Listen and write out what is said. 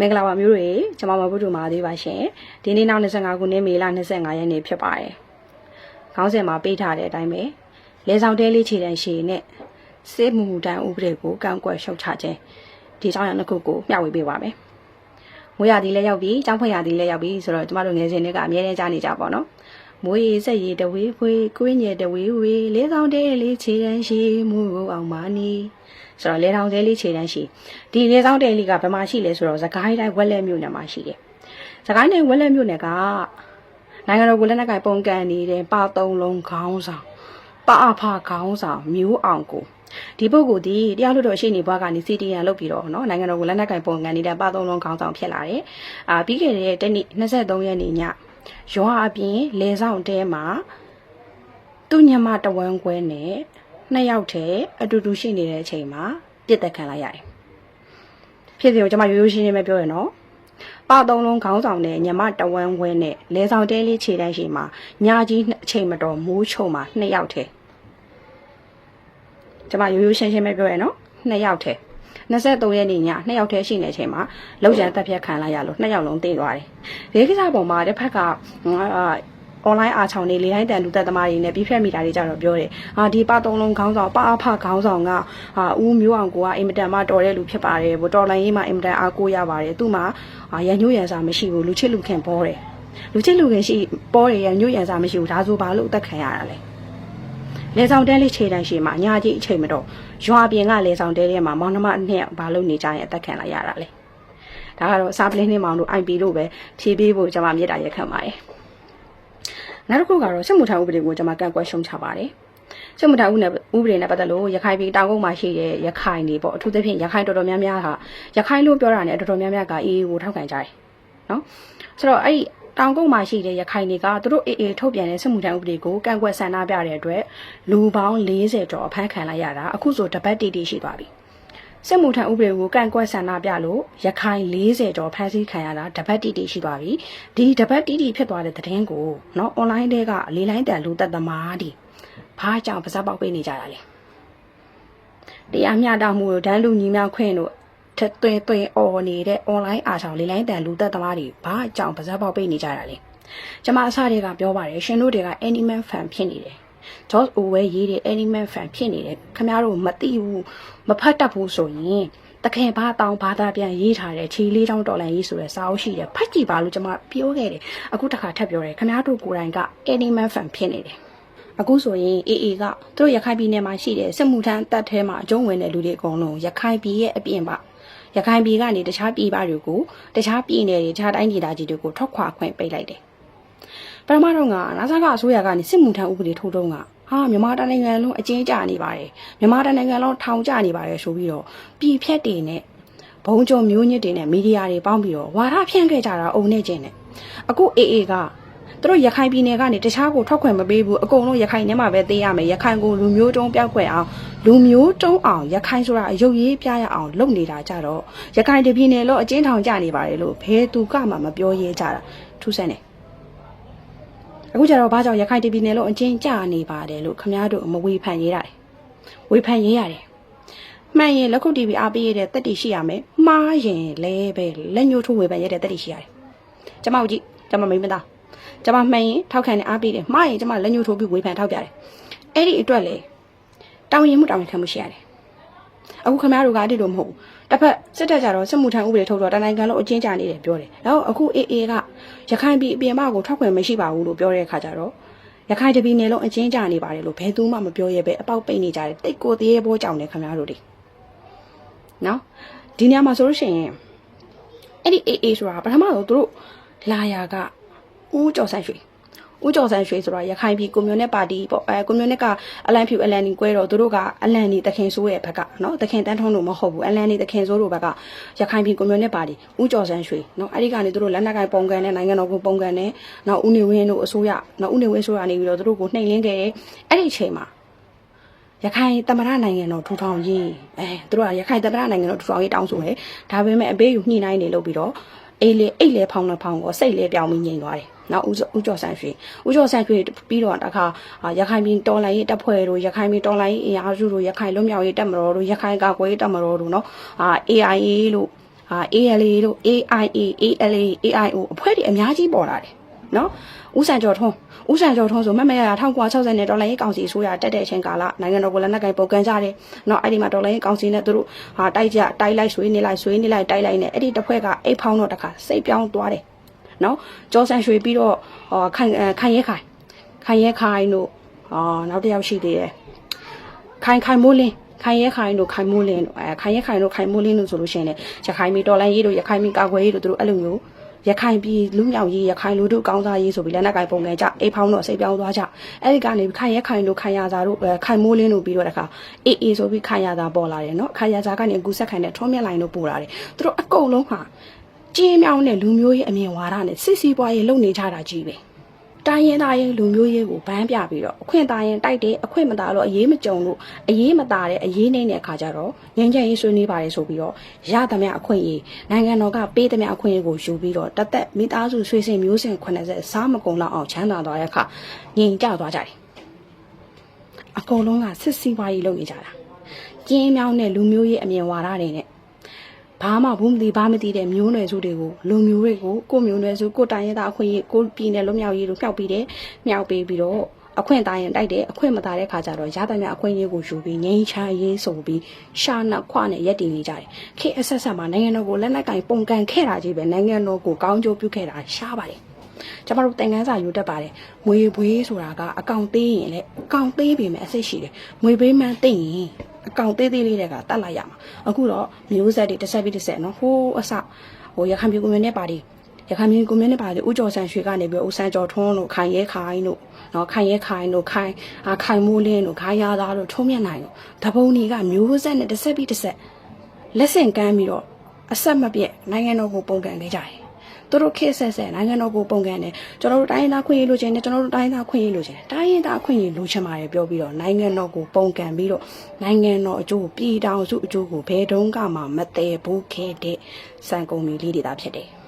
မင်္ဂလာပါမျိုးတွေကျွန်မမဘုဒ္ဓမာသေးပါရှင်ဒီနေ့နောက်25ခုနှစ်မေလ25ရက်နေ့ဖြစ်ပါတယ်ခေါင်းစဉ်မှာပေးထားတဲ့အတိုင်းပဲလဲဆောင်တဲလေးခြေတန်းရှည်နဲ့စစ်မှုမှုတန်းဥပဒေကိုကန့်ကွက်ရှုတ်ချခြင်းဒီအကြောင်းအရာနှစ်ခုကိုမျှဝေပေးပါမယ်မွေးရသည်လည်းရောက်ပြီကျောင်းဖွင့်ရသည်လည်းရောက်ပြီဆိုတော့ကျမတို့ငယ်စဉ်တွေကအများကြီးကြားနေကြပါတော့မွေးရဆက်ရည်တဝေးဖွေးကိုင်းရတဝေးဝေးလဲဆောင်တဲလေးခြေတန်းရှည်မှုအောင်မာနီ ဆိုတော့လဲဆောင်တဲလေးခြေတန်းရှည်ဒီလဲဆောင်တဲလေးကဘယ်မှာရှိလဲဆိုတော့သခိုင်းတိုင်းဝက်လက်မြို့နယ်မှာရှိတယ်သခိုင်းတိုင်းဝက်လက်မြို့နယ်ကနိုင်ငံတော်ကိုလက်နက်ကင်ပုံကန်နေတဲ့ပါသုံးလုံးခေါင်းဆောင်ပါအဖခေါင်းဆောင်မျိုးအောင်ကိုဒီပုဂ္ဂိုလ်ဒီတရားလွတ်တော်ရှိနေဘွားကနေ CTN လုပ်ပြီးတော့เนาะနိုင်ငံတော်ကိုလက်နက်ကင်ပုံကန်နေတဲ့ပါသုံးလုံးခေါင်းဆောင်ဖြစ်လာတယ်အာပြီးခဲ့တဲ့တနေ့23ရက်နေ့ညရွာအပြင်လေဆောင်တဲမှာသူ့ညမတဝန်းခွဲနဲ့ နှစ်ယောက်တည်းအတူတူရှိနေတဲ့အချိန်မှာပြစ်တက်ခံလိုက်ရတယ်ဖြစ်စီကိုကျွန်မရိုးရိုးရှင်းရှင်းပဲပြောရနော်ပသုံးလုံးခေါင်းဆောင်တဲ့ညမတဝန်းခွဲနဲ့လဲဆောင်တဲလေးခြေတန်းရှိမှာညာကြီးအချိန်မတော်မိုးချုံမှာနှစ်ယောက်တည်းကျွန်မရိုးရိုးရှင်းရှင်းပဲပြောရနော်နှစ်ယောက်တည်း23ရက်နေ့ညနှစ်ယောက်တည်းရှိနေတဲ့အချိန်မှာလောက်ကျန်တက်ပြက်ခံလိုက်ရလို့နှစ်ယောက်လုံးတည်သွားတယ်။ဒီကိစ္စပေါ်မှာတစ်ဖက်က အာ online အားချောင်းနေလေတိုင်းတန်လူသက်သမားတွေနဲ့ပြီးဖက်မိတာတွေကြတော့ပြောတယ်။အာဒီပသုံးလုံးခေါင်းဆောင်ပအဖခေါင်းဆောင်ကအာဦးမျိုးအောင်ကိုကအင်မတန်မှတော်တဲ့လူဖြစ်ပါတယ်။ဘတော်လိုင်းရေးမှာအင်မတန်အားကိုးရပါတယ်။သူ့မှာအာရန်ညွှန်ရန်စာမရှိဘူးလူချစ်လူခင်ပေါ်တယ်။လူချစ်လူခင်ရှိပေါ်တယ်ရန်ညွှန်ရန်စာမရှိဘူးဒါဆိုဘာလို့အသက်ခံရတာလဲ။လေဆောင်တဲလေးခြေတန်းရှိမှညာကြီးအချိန်မတော့ရွာပြင်ကလေဆောင်တဲလေးမှာမောင်နှမအနှစ်ဘာလို့နေကြရင်အသက်ခံလိုက်ရတာလဲ။ဒါကတော့စာပလင်းနှင်းမောင်တို့ IP လို့ပဲဖြေးပေးဖို့ကျွန်မမြေတားရက်ခံပါတယ်။ နောက်တစ်ခုကတော့စစ်မှုထမ်းဥပဒေကိုကျွန်မကန့်ကွက်ရှုံချပါတယ်။စစ်မှုထမ်းဥပဒေဥပဒေနဲ့ပတ်သက်လို့ရခိုင်ပြည်တောင်ကုန်းမှာရှိတဲ့ရခိုင်တွေပေါ့အထူးသဖြင့်ရခိုင်တော်တော်များများဟာရခိုင်လို့ပြောတာနဲ့တော်တော်များများကအေးအေးကိုထောက်ခံကြတယ်။နော်။ဆိုတော့အဲ့ဒီတောင်ကုန်းမှာရှိတဲ့ရခိုင်တွေကသူတို့အေးအေးထုတ်ပြန်တဲ့စစ်မှုထမ်းဥပဒေကိုကန့်ကွက်ဆန္ဒပြတဲ့အတွက်လူပေါင်း40ကျော်အဖမ်းခံလိုက်ရတာအခုဆိုတပတ်တီတီရှိသွားပြီ။ စစ်မှုထမ်းဥပဒေကိုကန့်ကွက်ဆန္ဒပြလို့ရခိုင်40ကျော်ဖမ်းဆီးခံရတာတပတ်တီတီရှိသွားပြီဒီတပတ်တီတီဖြစ်သွားတဲ့သတင်းကိုเนาะ online တွေကလေးလိုင်းတန်လူသက်သမားဒီဘာကြောင့်ပါစပ်ပေါက်ပေးနေကြတာလဲတရားမျှတမှုတို့ဒန်းလူညီမျှခွင့်တို့ထက်သွင်းသွင်းអော်နေတဲ့ online အားဆောင်လေးလိုင်းတန်လူသက်သမားတွေဘာကြောင့်ပါစပ်ပေါက်ပေးနေကြတာလဲကျွန်မအစတွေကပြောပါတယ်ရှင်တို့တွေက animal fan ဖြစ်နေတယ် George Orwell ရေးတဲ့ animal fan ဖြစ်နေတယ်ခင်ဗျားတို့မသိဘူးမဖတ်တတ်ဘူးဆိုရင်တခင်ဘာတောင်းဘာသာပြန်ရေးထားတဲ့ခြေလေးချောင်းတော်လန်ရေးဆိုတဲ့စာအုပ်ရှိတယ်ဖတ်ကြည့်ပါလို့ကျွန်မပြောခဲ့တယ်အခုတစ်ခါထပ်ပြောတယ်ခင်ဗျားတို့ကိုယ်တိုင်က animal fan ဖြစ်နေတယ်အခုဆိုရင် AA ကသူတို့ရခိုင်ပြည်နယ်မှာရှိတဲ့စစ်မှုထမ်းတပ်ထဲမှာအကျုံးဝင်တဲ့လူတွေအကုန်လုံးရခိုင်ပြည်ရဲ့အပြင်ပါရခိုင်ပြည်ကနေတခြားပြည်ပတွေကိုတခြားပြည်နယ်တွေတခြားတိုင်းဒေသကြီးတွေကိုထွက်ခွာခွင့်ပေးလိုက်တယ် ပထမတော့ကနာဆာကအစိုးရကနေစစ်မှုထမ်းဥပဒေထိုးတော့ကဟာမြန်မာတိုင်းနိုင်ငံလုံးအကျဉ်းကျနေပါတယ်မြန်မာတိုင်းနိုင်ငံလုံးထောင်ကျနေပါတယ်ဆိုပြီးတော့ပြည်ဖြတ်တွေနဲ့ဘုံကြုံမျိုးညစ်တွေနဲ့မီဒီယာတွေပေါင်းပြီးတော့ဝါဒဖြန့်ခဲ့ကြတာအုံနဲ့ကျင်းနဲ့အခု AA ကသူတို့ရခိုင်ပြည်နယ်ကနေတခြားကိုထွက်ခွင့်မပေးဘူးအကုန်လုံးရခိုင်ထဲမှာပဲသိရမယ်ရခိုင်ကိုလူမျိုးတုံးပြောက်ခွင့်အောင်လူမျိုးတုံးအောင်ရခိုင်ဆိုတာအယုတ်ရေးပြရအောင်လုပ်နေတာကြတော့ရခိုင်တပြည်နယ်လို့အကျဉ်းထောင်ကျနေပါတယ်လို့ဘယ်သူကမှမပြောရဲကြတာထူးဆန်းတယ် အခုကျတော့ဘာကြောင့်ရခိုင်တပြည်နယ်လို့အကျဉ်းကျနေပါတယ်လို့ခမားတို့မဝေဖန်ရေးရတယ်ဝေဖန်ရေးရတယ်မှန်ရင်လက်ခုပ်တီဗီအားပေးရတဲ့တက်တီရှိရမယ်မှားရင်လဲပဲလက်ညှိုးထိုးဝေဖန်ရတဲ့တက်တီရှိရတယ်ကျမတို့ကြည့်ကျမမိမသားကျမမှန်ရင်ထောက်ခံနေအားပေးတယ်မှားရင်ကျမလက်ညှိုးထိုးပြီးဝေဖန်ထောက်ပြတယ်အဲ့ဒီအတွက်လေတောင်းရင်မှုတောင်းရင်ခံမှုရှိရတယ် အခုခမားတို့ကအဲ့ဒီလိုမဟုတ်ဘူးတစ်ဖက်စစ်တပ်ကြတော့စစ်မှုထမ်းဥပဒေထုတ်တော့တနိုင်ငံလုံးအချင်းကြနေတယ်ပြောတယ်နောက်အခု AA ကရခိုင်ပြည်အပြင်မကိုထောက်ခွင့်မရှိပါဘူးလို့ပြောတဲ့အခါကျတော့ရခိုင်တပြည်နယ်လုံးအချင်းကြနေပါတယ်လို့ဘယ်သူမှမပြောရဲပဲအပေါက်ပိတ်နေကြတယ်တိတ်ကိုသေးရဲဘောကြောင်နေခမားတို့တွေနော်ဒီနေရာမှာဆိုလို့ရှိရင်အဲ့ဒီ AA ဆိုတာပထမဆုံးသူတို့လာယာကဦးကျော်ဆိုင်ရွှေ ဦးကျော်ဆန်းရွှေဆိုတော့ရခိုင်ပြည်ကွန်မြူနစ်ပါတီပေါ့အဲကွန်မြူနစ်ကအလန်ဖြူအလန်နီကွဲတော့သူတို့ကအလန်နီတခင်ဆိုးရဲ့ဘက်ကနော်တခင်တန်းထုံးလို့မဟုတ်ဘူးအလန်နီတခင်ဆိုးတို့ဘက်ကရခိုင်ပြည်ကွန်မြူနစ်ပါတီဦးကျော်ဆန်းရွှေနော်အဲ့ဒီကနေသူတို့လက်နက်ကိုင်ပုံကန်နဲ့နိုင်ငံတော်ကိုပုံကန်နဲ့နော်ဦးနေဝင်းတို့အစိုးရနော်ဦးနေဝင်းအစိုးရနေပြီးတော့သူတို့ကိုနှိမ်လင်းခဲ့တယ်အဲ့ဒီအချိန်မှာရခိုင်တမရနိုင်ငံတော်ထူထောင်ရေးအဲသူတို့ကရခိုင်တမရနိုင်ငံတော်ထူထောင်ရေးတောင်းဆိုတယ်ဒါပေမဲ့အပေးယူညှိနှိုင်းနေလို့ပြီးတော့အေးလေအိတ်လေဖောင်းလေဖောင်းကိုစိတ်လေပြောင်းပြီးငြိမ်သွားတယ် နောက်ဦးဦးကျော်ဆန်းရွှေဦးကျော်ဆန်းရွှေပြီးတော့တခါရခိုင်ပြည်တော်လိုင်းရေးတပ်ဖွဲ့တို့ရခိုင်ပြည်တော်လိုင်းရေးအင်အားစုတို့ရခိုင်လွတ်မြောက်ရေးတပ်မတော်တို့ရခိုင်ကာကွယ်ရေးတပ်မတော်တို့နော်အာ AIA လို့အာ ALA တို့ AIA ALA AIO အဖွဲ့တွေအများကြီးပေါ်လာတယ်နော်ဦးစံကျော်ထွန်းဦးစံကျော်ထွန်းဆိုမမရရ1960နဲ့ဒေါ်လာရေးကောင်စီဆိုရတက်တဲ့အချိန်ကာလနိုင်ငံတော်ကိုလည်းနှက်ကင်ပုံကန်ကြတယ်နော်အဲ့ဒီမှာဒေါ်လာရေးကောင်စီနဲ့သူတို့ဟာတိုက်ကြတိုက်လိုက်ဆွေးနေလိုက်ဆွေးနေလိုက်တိုက်လိုက်နဲ့အဲ့ဒီတစ်ဖွဲ့ကအိတ်ဖောင်းတော့တခါစိတ်ပြောင်းသွားတယ် နော်ကျော်ဆန်ရွှေပြီးတော့ဟောခိုင်ခိုင်ရဲခိုင်ခိုင်ရဲခိုင်တို့အော်နောက်တစ်ယောက်ရှိသေးတယ်ခိုင်ခိုင်မိုးလင်းခိုင်ရဲခိုင်တို့ခိုင်မိုးလင်းတို့အဲခိုင်ရဲခိုင်တို့ခိုင်မိုးလင်းတို့ဆိုလို့ရှိရင်လည်းရခိုင်မီတော်လန်ရေးတို့ရခိုင်မီကာကွယ်ရေးတို့တို့အဲ့လိုမျိုးရခိုင်ပြည်လူမြောက်ရေးရခိုင်လူတို့ကောင်းစားရေးဆိုပြီးလက်နက်ကင်ပုံကန်ကြအိတ်ဖောင်းတော့စိတ်ပြောင်းသွားကြအဲ့ဒီကနေခိုင်ရဲခိုင်တို့ခိုင်ရသာတို့အဲခိုင်မိုးလင်းတို့ပြီးတော့တခါအေးအေးဆိုပြီးခိုင်ရသာပေါ်လာတယ်နော်ခိုင်ရသာကနေအကူဆက်ခိုင်တဲ့ထွန်းမြက်လိုင်းတို့ပို့လာတယ်သူတို့အကုန်လုံးဟာ ကျင်းမြောင်းတဲ့လူမျိုးရေးအမြင်ဝါဒနဲ့စစ်စီပွားရေးလုပ်နေကြတာကြီးပဲတိုင်းရင်သားရင်လူမျိုးရေးကိုဗန်းပြပြီးတော့အခွင့်သားရင်တိုက်တယ်အခွင့်မသားလို့အရေးမကြုံလို့အရေးမသားတဲ့အရေးနေတဲ့အခါကျတော့ငင်းချင်ရေးဆွေးနွေးပါတယ်ဆိုပြီးတော့ရသမျှအခွင့်အရေးနိုင်ငံတော်ကပေးသမျှအခွင့်အရေးကိုယူပြီးတော့တသက်မိသားစုဆွေစဉ်မျိုးစဉ်80စားမကုန်လောက်အောင်ချမ်းသာသွားတဲ့အခါငြိမ်ကြသွားကြတယ်အကုန်လုံးကစစ်စီးပွားရေးလုပ်နေကြတာကျင်းမြောင်းတဲ့လူမျိုးရေးအမြင်ဝါဒတွေနဲ့ ဘာမှဘူးမသိဘာမသိတဲ့မျိုးနွယ်စုတွေကိုလူမျိုးတွေကိုကိုယ့်မျိုးနွယ်စုကိုယ့်တိုင်းရင်းသားအခွင့်အရေးကိုယ့်ပြည်နယ်လွတ်မြောက်ရေးတို့မြောက်ပြီးတယ်မြောက်ပေးပြီးတော့အခွင့်သားရင်တိုက်တယ်အခွင့်မသားတဲ့ခါကျတော့ရသမျှအခွင့်အရေးကိုယူပြီးငိမ့်ချရေးဆိုပြီးရှာနာခွနဲ့ရက်တည်နေကြတယ်ခေတ်အဆက်ဆက်မှာနိုင်ငံတော်ကိုလက်နက်ကင်ပုံကန်ခဲ့တာကြီးပဲနိုင်ငံတော်ကိုကောင်းကျိုးပြုခဲ့တာရှားပါတယ်ကျမတို့သင်ခန်းစာယူတတ်ပါတယ်။ငွေဘွေးဆိုတာကအကောင်သေးရင်လည်းအကောင်သေးပြီမဲ့အစိတ်ရှိတယ်။ငွေဘေးမှန်းသိရင် အကောင်သေးသေးလေးတွေကတတ်လိုက်ရမှာ။အခုတော့မျိုးဆက်တွေတစ်ဆက်ပြီးတစ်ဆက်နော်ဟိုးအစဟိုရခိုင်ပြည်ကွန်မြူနတီပါတီရခိုင်ပြည်ကွန်မြူနတီပါတီဦးကျော်ဆန်းရွှေကနေပြီးဦးစန်းကျော်ထွန်းတို့ခိုင်ရဲခိုင်တို့နော်ခိုင်ရဲခိုင်တို့ခိုင်အာခိုင်မိုးလင်းတို့ခိုင်ရသားတို့ထုံးမြတ်နိုင်တို့တပုံကြီးကမျိုးဆက်နဲ့တစ်ဆက်ပြီးတစ်ဆက်လက်ဆင့်ကမ်းပြီးတော့အဆက်မပြတ်နိုင်ငံတော်ကိုပုံကန်ခဲ့ကြတယ်။ သူတို့ခေတ်ဆက်ဆက်နိုင်ငံတော်ကိုပုံကန်တယ်ကျွန်တော်တို့တိုင်းရင်းသားခွင့်ရေးလိုချင်တယ်ကျွန်တော်တို့တိုင်းရင်းသားခွင့်ရေးလိုချင်တယ်တိုင်းရင်းသားခွင့်ရေးလိုချင်ပါတယ်ပြောပြီးတော့နိုင်ငံတော်ကိုပုံကန်ပြီးတော့နိုင်ငံတော်အကျိုးပြည်ထောင်စုအကျိုးကိုဘယ်တုန်းကမှမတည်ဘူးခဲ့တဲ့စံကုန်မီလေးတွေသာဖြစ်တယ်